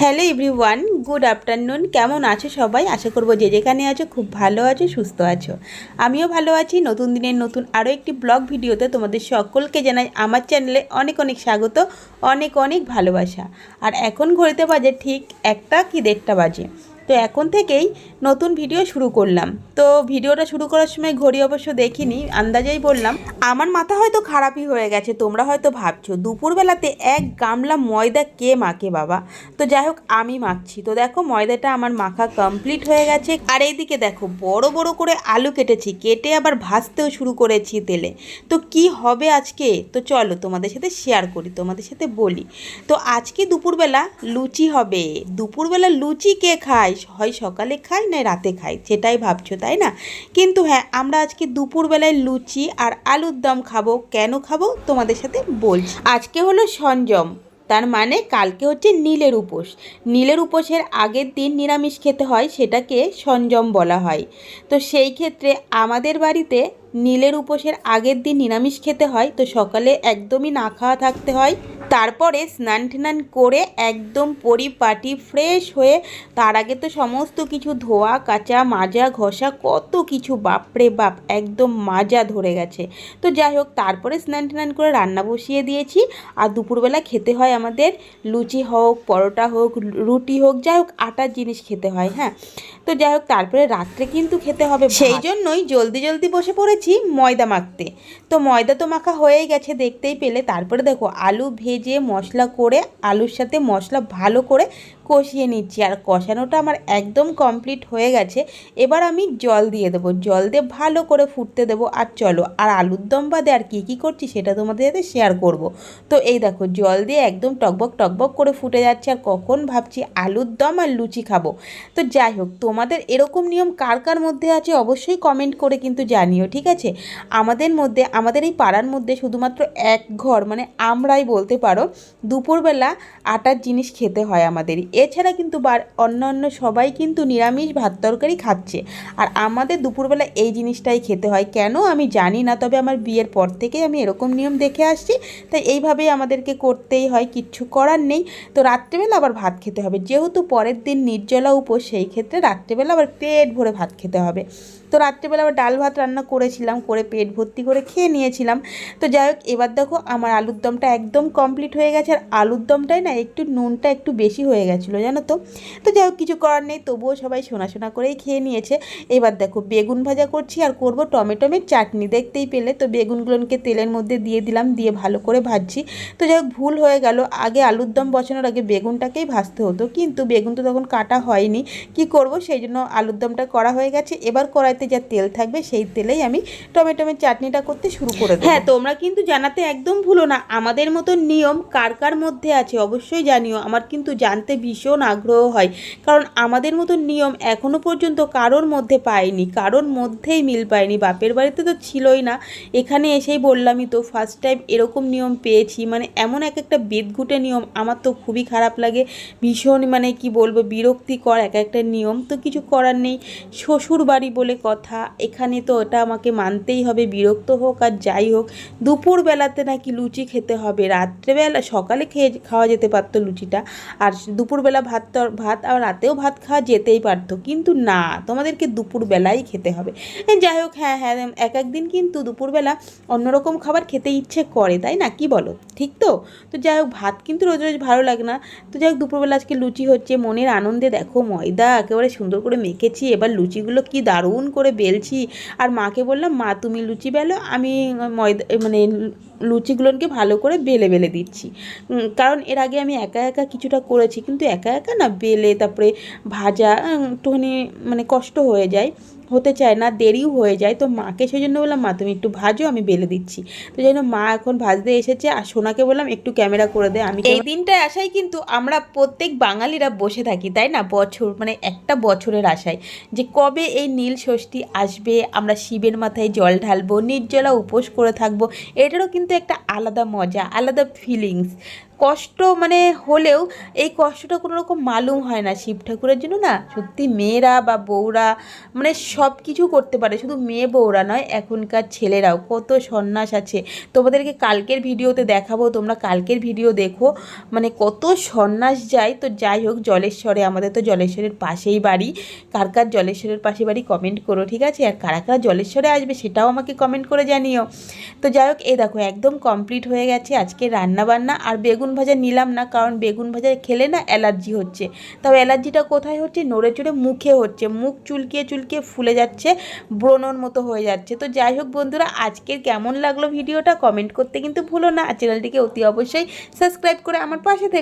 Hello everyone, good afternoon. কেমন আছো সবাই? আশা করব যে যেখানে আছো খুব ভালো আছো, সুস্থ আছো। আমিও ভালো আছি। নতুন দিনের নতুন আরও একটি ব্লগ ভিডিওতে তোমাদের সকলকে জানাই আমার চ্যানেলে অনেক অনেক স্বাগত, অনেক অনেক ভালোবাসা। আর এখন ঘড়িতে বাজে ঠিক একটা কি দেড়টা বাজে। তো এখন থেকেই নতুন ভিডিও শুরু করলাম। তো ভিডিওটা শুরু করার সময় ঘড়ি অবশ্য দেখিনি, আন্দাজেই বললাম। আমার মাথা হয়তো খারাপই হয়ে গেছে, তোমরা হয়তো ভাবছ, দুপুরবেলাতে এক গামলা ময়দা কে মাখে বাবা? তো যাই হোক, আমি মাখছি। তো দেখো, ময়দাটা আমার মাখা কমপ্লিট হয়ে গেছে। আর এইদিকে দেখো, বড় বড় করে আলু কেটেছি, কেটে আবার ভাজতেও শুরু করেছি তেলে। তো কি হবে আজকে? তো চলো তোমাদের সাথে শেয়ার করি, তোমাদের সাথে বলি। তো আজকে দুপুরবেলা লুচি হবে। দুপুরবেলা লুচি কে খায়? হয় সকালে খাই না রাতে খাই, সেটাই ভাবছ, তাই না? কিন্তু হ্যাঁ আমরা আজকে দুপুরবেলায় লুচি আর আলুর দম খাব, কেন খাব তোমাদের সাথে বলছি। আজকে হলো সঞ্জম, তার মানে কালকে হচ্ছে নীলের উপোস। নীলের উপোসের আগের দিন নিরামিষ খেতে হয়, সেটাকে সঞ্জম বলা হয়। তো সেই ক্ষেত্রে আমাদের বাড়িতে নীলের উপোসের আগের দিন নিরামিষ খেতে হয়, তো সকালে একদমই না খাওয়া থাকতে হয়। তারপরে স্নান টান করে একদম পরিপাটি ফ্রেশ হয়ে তার আগে তো সমস্ত কিছু ধোয়া, কাচা, মাজা, ঘষা, কত কিছু, বাপরে বাপ, একদম মাজা ধরে গেছে। তো যাই হোক, তারপরে স্নান টান করে রান্না বসিয়ে দিয়েছি। আর দুপুরবেলা খেতে হয় আমাদের লুচি হোক, পরোটা হোক, রুটি হোক, যাই হোক, আটার জিনিস খেতে হয় হ্যাঁ। তো যাই হোক, তারপরে রাত্রে কিন্তু খেতে হবে সেই জন্যই জলদি জলদি বসে পড়েছি ময়দা মাখতে। তো ময়দা তো মাখা হয়েই গেছে, দেখতেই পেলে। তারপরে দেখো, আলু ভেজে মশলা করে, আলুর সাথে মশলা ভালো করে কষিয়ে নিচ্ছি। আর কষানোটা আমার একদম কমপ্লিট হয়ে গেছে। এবার আমি জল দিয়ে দেবো। জল দিয়ে ভালো করে ফুটতে দেবো। আর চলো, আর আলুর দম বাদে আর কী কী করছি সেটা তোমাদের সাথে শেয়ার করব। তো এই দেখো, জল দিয়ে একদম টকবক টকবক করে ফুটে যাচ্ছে। আর কখন ভাবছি আলুর দম আর লুচি খাব। তো যাই হোক, তোমাদের এরকম নিয়ম কার কার মধ্যে আছে অবশ্যই কমেন্ট করে কিন্তু জানিও, ঠিক আছে? আমাদের মধ্যে, আমাদের এই পাড়ার মধ্যে শুধুমাত্র এক ঘর মানে আমরাই বলতে পারো, দুপুরবেলা আটার জিনিস খেতে হয় আমাদের। এছাড়া কিন্তু অন্য অন্য সবাই কিন্তু নিরামিষ ভাত তরকারি খাচ্ছে। আর আমাদের দুপুরবেলা এই জিনিসটাই খেতে হয়। কেন আমি জানি না, তবে আমার বিয়ের পর থেকেই আমি এরকম নিয়ম দেখে আসছি। তাই এইভাবেই আমাদেরকে করতেই হয়, কিচ্ছু করার নেই। তো রাত্রেবেলা আবার ভাত খেতে হবে। যেহেতু পরের দিন নির্জলা উপোস, সেই ক্ষেত্রে রাত্রেবেলা আবার পেট ভরে ভাত খেতে হবে। তো রাত্রেবেলা আবার ডাল ভাত রান্না করেছিলাম, করে পেট ভর্তি করে খেয়ে নিয়েছিলাম। তো যাই হোক, এবার দেখো আমার আলুর দমটা একদম কমপ্লিট হয়ে গেছে আর আলুর দমটাই না একটু নুনটা একটু বেশি হয়ে গেছিল, জানো তো? তো যাই হোক, কিছু করার নেই, তবুও সবাই শোনা শোনা করেই খেয়ে নিয়েছে। এবার দেখো, বেগুন ভাজা করছি আর করব টমেটোমের চাটনি। দেখতেই পেলে তো, বেগুনগুলোকে তেলের মধ্যে দিয়ে দিলাম, দিয়ে ভালো করে ভাজছি। তো যাই ভুল হয়ে গেল। আগে আলুর দম বসানোর আগে বেগুনটাকেই ভাজতে হতো। কিন্তু বেগুন তো তখন কাটা হয়নি। কি করব? সেই জন্য আলুর দমটা করা হয়ে গেছে। এবার কড়াইতে যা তেল থাকবে, সেই তেলেই আমি টমেটোমের চাটনিটা করতে শুরু করে হ্যাঁ তোমরা কিন্তু জানাতে একদম ভুলো না। আমাদের মতো নিয়ম কার কার মধ্যে আছে অবশ্যই জানিও। আমার কিন্তু জানতে ভীষণ আগ্রহ হয়। কারণ আমাদের মতো নিয়ম এখনও পর্যন্ত কারোর মধ্যে পাইনি, কারোর মধ্যেই মিল পাইনি। বাপের বাড়িতে তো ছিলই না। এখানে এসেই বললামই তো ফার্স্ট টাইম এরকম নিয়ম পেয়েছি। মানে এমন এক একটা বেদঘুটে নিয়ম আমার তো খুবই খারাপ লাগে। ভীষণ মানে কি বলব, বিরক্তিকর এক একটা নিয়ম। তো কিছু করার নেই। শ্বশুর বাড়ি বলে কথা। এখানে তো ওটা আমাকে মানতেই হবে। বিরক্ত হোক আর যাই হোক, দুপুরবেলাতে নাকি লুচি খেতে হবে। রাত্রেবেলা সকালে খেয়ে খাওয়া যেতে পারতো লুচিটা। আর দুপুরবেলা ভাত ভাত আর রাতেও ভাত খাওয়া যেতেই পারতো। কিন্তু না, তোমাদেরকে দুপুরবেলাই খেতে হবে। যাই হোক হ্যাঁ হ্যাঁ এক একদিন কিন্তু দুপুরবেলা অন্যরকম খাবার খেতে ইচ্ছে করে, তাই না? কি বলো? ঠিক তো? তো যাই হোক, ভাত কিন্তু রোজ রোজ ভালো লাগে না। তো যাই হোক, দুপুরবেলা আজকে লুচি হচ্ছে, মনের আনন্দে দেখো ময়দা একেবারে সুন্দর করে মেখেছি। এবার লুচিগুলো কি দারুণ করে বেলছি। আর মাকে বললাম, মা, তুমি লুচি বেলো, আমি ময়দা মানে লুচিগুলোকে ভালো করে বেলে বেলে দিচ্ছি। কারণ এর আগে আমি একা একা কিছুটা করেছি, কিন্তু একা একা না বেলে তারপরে ভাজা একটুখানি মানে কষ্ট হয়ে যায়। হতে চায় না দেরিও হয়ে যায়। তো মাকে সেই জন্য বললাম মা তুমি একটু ভাজো আমি বেলে দিচ্ছি। তো যেন মা এখন ভাজতে এসেছে। আর সোনাকে বললাম একটু ক্যামেরা করে দে আমি এই দিনটায় আসাই কিন্তু আমরা প্রত্যেক বাঙালিরা বসে থাকি তাই না? বছর মানে একটা বছরের আশায় যে কবে এই নীল ষষ্ঠী আসবে আমরা শিবের মাথায় জল ঢালবো নির্জলা উপোস করে থাকব। এটারও কিন্তু একটা আলাদা মজা আলাদা ফিলিংস কষ্ট মানে হলেও এই কষ্টটা কোনো রকম মালুম হয় না শিব ঠাকুরের জন্য না। সত্যি মেয়েরা বা বউরা মানে সব কিছু করতে পারে। শুধু মেয়ে বউরা নয়, এখনকার ছেলেরাও কত সন্ন্যাস আছে। তোমাদেরকে কালকের ভিডিওতে দেখাবো, তোমরা কালকের ভিডিও দেখো। মানে কত সন্ন্যাস যায়। তো যাই হোক, জলেশ্বরে, আমাদের তো জলেশ্বরের পাশেই বাড়ি। কার কার জলেশ্বরের পাশে বাড়ি কমেন্ট করো, ঠিক আছে? আর কারা কারা জলেশ্বরে আসবে সেটাও আমাকে কমেন্ট করে জানিও। তো যাই হোক, এই দেখো, একদম কমপ্লিট হয়ে গেছে আজকে রান্না বান্না আর বেগুন ভাজা নিলাম না, কারণ বেগুন ভাজা খেলে না অ্যালার্জি হচ্ছে। তাও অ্যালার্জিটা কোথায় হচ্ছে? নড়ে চড়ে মুখে হচ্ছে। মুখ চুলকিয়ে চুলকিয়ে ফুলে যাচ্ছে, ব্রণর মতো হয়ে যাচ্ছে। তো যাই হোক বন্ধুরা, আজকের কেমন লাগল ভিডিওটা? কমেন্ট করতে কিন্তু ভুলো না। চ্যানেলটিকে অতি অবশ্যই সাবস্ক্রাইব করে আমার পাশে থেকে